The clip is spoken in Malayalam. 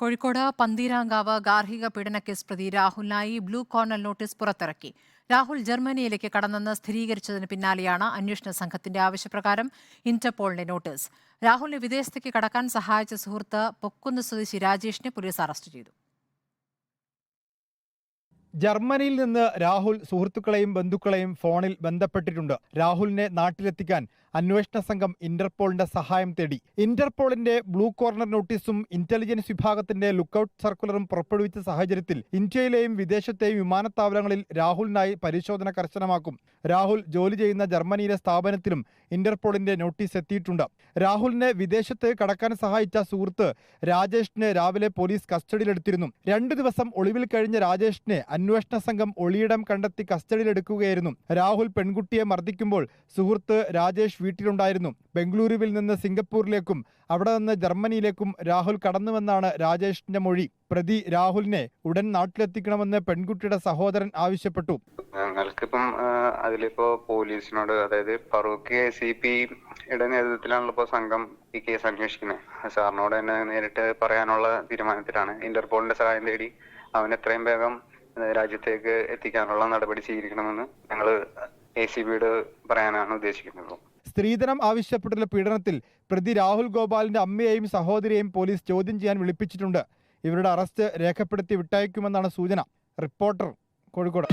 കോഴിക്കോട് പന്തീരാങ്കാവ് ഗാർഹിക പീഡനക്കേസ് പ്രതി രാഹുലിനായി ബ്ലൂ കോർണർ നോട്ടീസ് പുറത്തിറക്കി. രാഹുൽ ജർമ്മനിയിലേക്ക് കടന്നെന്ന് സ്ഥിരീകരിച്ചതിന് പിന്നാലെയാണ് അന്വേഷണ സംഘത്തിന്റെ ആവശ്യപ്രകാരം ഇന്റർപോളിന്റെ നോട്ടീസ്. രാഹുലിനെ വിദേശത്തേക്ക് കടക്കാൻ സഹായിച്ച സുഹൃത്ത് പൊക്കുന്ന് സ്വദേശി രാജേഷിനെ പോലീസ് അറസ്റ്റ് ചെയ്തു. ജർമ്മനിയിൽ നിന്ന് രാഹുൽ സുഹൃത്തുക്കളെയും ബന്ധുക്കളെയും ഫോണിൽ ബന്ധപ്പെട്ടിട്ടുണ്ട്. രാഹുലിനെ നാട്ടിലെത്തിക്കാൻ അന്വേഷണ സംഘം ഇന്റർപോളിന്റെ സഹായം തേടി. ഇന്റർപോളിന്റെ ബ്ലൂ കോർണർ നോട്ടീസും ഇന്റലിജൻസ് വിഭാഗത്തിന്റെ ലുക്കൌട്ട് സർക്കുലറും പുറപ്പെടുവിച്ച സാഹചര്യത്തിൽ ഇന്ത്യയിലെയും വിദേശത്തെയും വിമാനത്താവളങ്ങളിൽ രാഹുലിനായി പരിശോധന കർശനമാക്കും. രാഹുൽ ജോലി ചെയ്യുന്ന ജർമ്മനിയിലെ സ്ഥാപനത്തിലും ഇന്റർപോളിന്റെ നോട്ടീസ് എത്തിയിട്ടുണ്ട്. രാഹുലിനെ വിദേശത്ത് കടക്കാൻ സഹായിച്ച സുഹൃത്ത് രാജേഷിനെ രാവിലെ പോലീസ് കസ്റ്റഡിയിലെടുത്തിരുന്നു. രണ്ടു ദിവസം ഒളിവിൽ കഴിഞ്ഞ രാജേഷിനെ അന്വേഷണ സംഘം ഒളിയിടം കണ്ടെത്തി കസ്റ്റഡിയിലെടുക്കുകയായിരുന്നു. രാഹുൽ പെൺകുട്ടിയെ മർദ്ദിക്കുമ്പോൾ സുഹൃത്ത് രാജേഷ് വീട്ടിലുണ്ടായിരുന്നു. ബംഗളൂരുവിൽ നിന്ന് സിംഗപ്പൂരിലേക്കും അവിടെ നിന്ന് ജർമ്മനിയിലേക്കും രാഹുൽ കടന്നുവെന്നാണ് രാജേഷിന്റെ മൊഴി. പ്രതി രാഹുലിനെ ഉടൻ നാട്ടിലെത്തിക്കണമെന്ന് പെൺകുട്ടിയുടെ സഹോദരൻ ആവശ്യപ്പെട്ടു. ഞങ്ങൾക്കിപ്പം അതിലിപ്പോ പോലീസിനോട് അതായത് ഫറൂഖ് സി യുടെ നേതൃത്വത്തിലാണല്ലോ സംഘം ഈ കേസ് അന്വേഷിക്കുന്നത് സാറിനോട് തന്നെ നേരിട്ട് പറയാനുള്ള തീരുമാനത്തിലാണ്. ഇന്റർപോളിന്റെ സഹായം തേടി അവൻ എത്രയും വേഗം രാജ്യത്തേക്ക് എത്തിക്കാനുള്ള നടപടി സ്വീകരിക്കണമെന്ന് ഞങ്ങൾ എ സി ബിയോട് പറയാനാണ് ഉദ്ദേശിക്കുന്നത്. സ്ത്രീധനം ആവശ്യപ്പെട്ടുള്ള പീഡനത്തിൽ പ്രതി രാഹുൽ ഗോപാലിന്റെ അമ്മയെയും സഹോദരിയെയും പോലീസ് ചോദ്യം ചെയ്യാൻ വിളിപ്പിച്ചിട്ടുണ്ട്. ഇവരുടെ അറസ്റ്റ് രേഖപ്പെടുത്തി വിട്ടയക്കുമെന്നാണ് സൂചന. റിപ്പോർട്ടർ കോഴിക്കോട്.